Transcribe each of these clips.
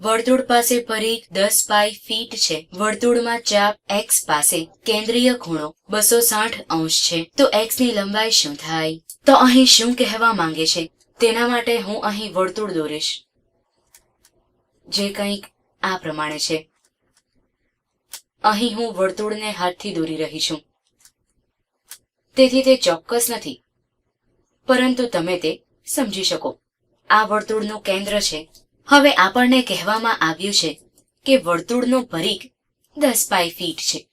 વર્તુળ પાસે પરિઘ દસ બાય ફીટ છે. વર્તુળમાં ચાપ એક્સ પાસે કેન્દ્રીય ખૂણો બસો સાઠ અંશ છે. તો એક્સની લંબાઈ શું થાય? તો અહીં શું કહેવા માંગે છે? તેના માટે હું અહીં વર્તુળ દોરીશ. જે કંઈક આ પ્રમાણે છે. અહીં હું વર્તુળને હાથથી દોરી રહી છું. તેથી તે ચોક્કસ નથી. પરંતુ તમે તે સમજી શકો. આ વર્તુળનું કેન્દ્ર છે. હવે આપણને કહેવામાં આવ્યું છે કે વર્તુળનો પરિઘ દસ બાય ફીટ છે.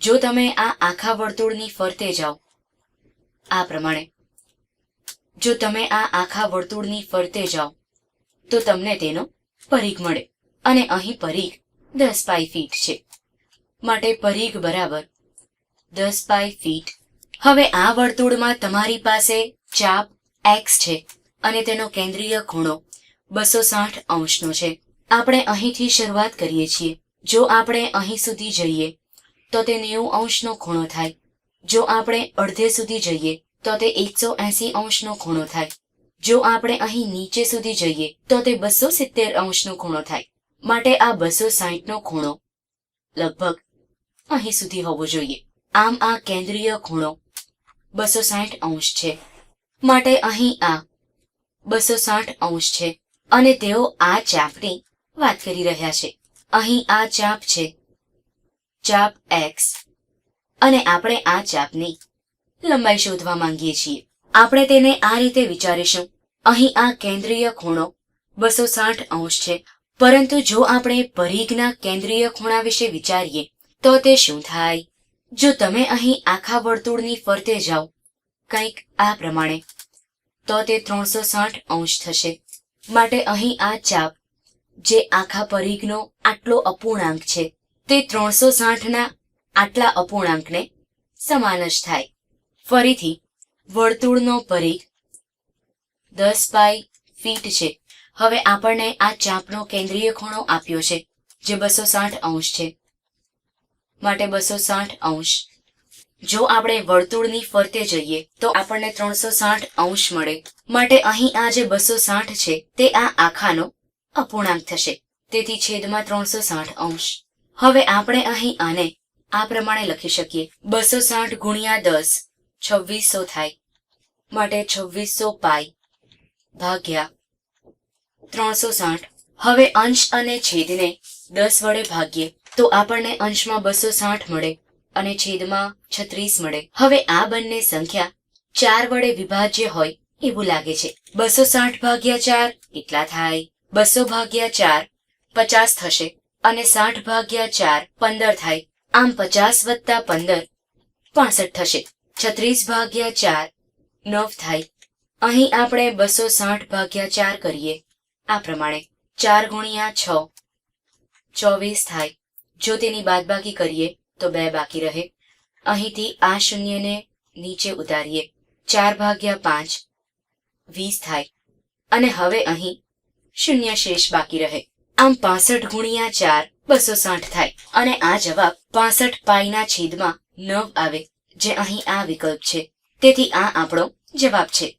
જો તમે આ આખા વર્તુળની ફરતે જાઓ, આ પ્રમાણે, જો તમે આ આખા વર્તુળની ફરતે જાઓ, તો તમને તેનો પરિઘ મળે અને અહીં પરિઘ દસ બાય ફીટ છે. માટે પરિઘ બરાબર દસ બાય ફીટ. હવે આ વર્તુળમાં તમારી પાસે ચાપ એક્સ છે અને તેનો કેન્દ્રીય ખૂણો બસો સાઠ અંશનો છે. આપણે અહીંથી શરૂઆત કરીએ છીએ. જો આપણે અહીં સુધી જઈએ, તો તે નેવું અંશનો ખૂણો થાય. જો આપણે અડધે સુધી જઈએ, તો તે એકસો એસી અંશનો ખૂણો થાય. જો આપણે અહીં નીચે સુધી જઈએ, તો તે બસો સિત્તેર અંશનો ખૂણો થાય. માટે આ બસો સાહીઠનો ખૂણો લગભગ અહીં સુધી હોવો જોઈએ. આમ આ કેન્દ્રીય ખૂણો બસો સાઠ અંશ છે. માટે અહીં આ બસો સાઠ અંશ છે. અને તેઓ આ ચાપની વાત કરી રહ્યા છે. અહીં આ ચાપ છે. ચાપ એક્સ અને આપણે આ ચાપની લંબાઈ શોધવા માંગીએ છીએ. આપણે તેને આ રીતે વિચારીશું. અહીં આ કેન્દ્રીય ખૂણો બસો સાઠ અંશ છે. પરંતુ જો આપણે પરિઘના કેન્દ્રીય ખૂણા વિશે વિચારીએ, તો તે શું થાય? જો તમે અહીં આખા વર્તુળની ફરતે જાઓ, કંઈક આ પ્રમાણે, તો તે ત્રણસો સાઠ અંશ થશે. માટે અહીં આ ચાપ, જે આખા પરિઘનો આટલો અપૂર્ણાંક છે, તે ત્રણસો સાઠના આટલા અપૂર્ણાંકને સમાન જ થાય. ફરીથી, વર્તુળનો પરિઘ દસ બાય ફીટ છે. હવે આપણને આ ચાપનો કેન્દ્રીય ખૂણો આપ્યો છે, જે બસો સાઠ અંશ છે. માટે બસો સાઠ અંશ. જો આપણે વર્તુળની ફરતે જઈએ, તો આપણને ત્રણસો સાઠ અંશ મળે. માટે અહીં આ જે બસો સાઠ છે, તે આ આખાનો અપૂર્ણાંક થશે. તેથી છેદમાં ત્રણસો સાઠ અંશ. હવે આપણે અહીં આને આ પ્રમાણે લખી શકીએ. બસો સાઠ ગુણ્યા દસ, છવ્વીસો થાય. માટે છવ્વીસો પાઈ ભાગ્યા ત્રણસો સાઠ. હવે અંશ અને છેદને દસ વડે ભાગીએ, તો આપણને અંશમાં બસો સાઠ મળે. અને છેદમાં છત્રીસ મળે. હવે આ બંને સંખ્યા ચાર વડે વિભાજ્ય હોય એવું લાગે છે. બસો સાઠ ભાગ્યા ચાર કેટલા થાય? બસો ભાગ્યા ચાર પચાસ થશે અને સાઠ ભાગ્યા ચાર પંદર થાય. આમ પચાસ વત્તા પંદર પાસઠ થશે. છત્રીસ ભાગ્યા ચાર નવ થાય. અહીં આપણે બસો સાઠ ભાગ્યા ચાર કરીએ. આ પ્રમાણે ચાર ગુણ્યા છ ચોવીસ થાય. જો તેની બાદબાકી કરીએ તો બે બાકી રહે. અહીંથી આ શૂન્યને નીચે ઉતારીએ. ચાર ભાગ્યા પાંચ, વીસ થાય. અને હવે અહીં શૂન્ય શેષ બાકી રહે. આમ પાસઠ ગુણ્યા ચાર, બસો સાઠ થાય. અને આ જવાબ પાસઠ પાઈના છેદમાં નવ આવે, જે અહીં આ વિકલ્પ છે. તેથી આ આપણો જવાબ છે.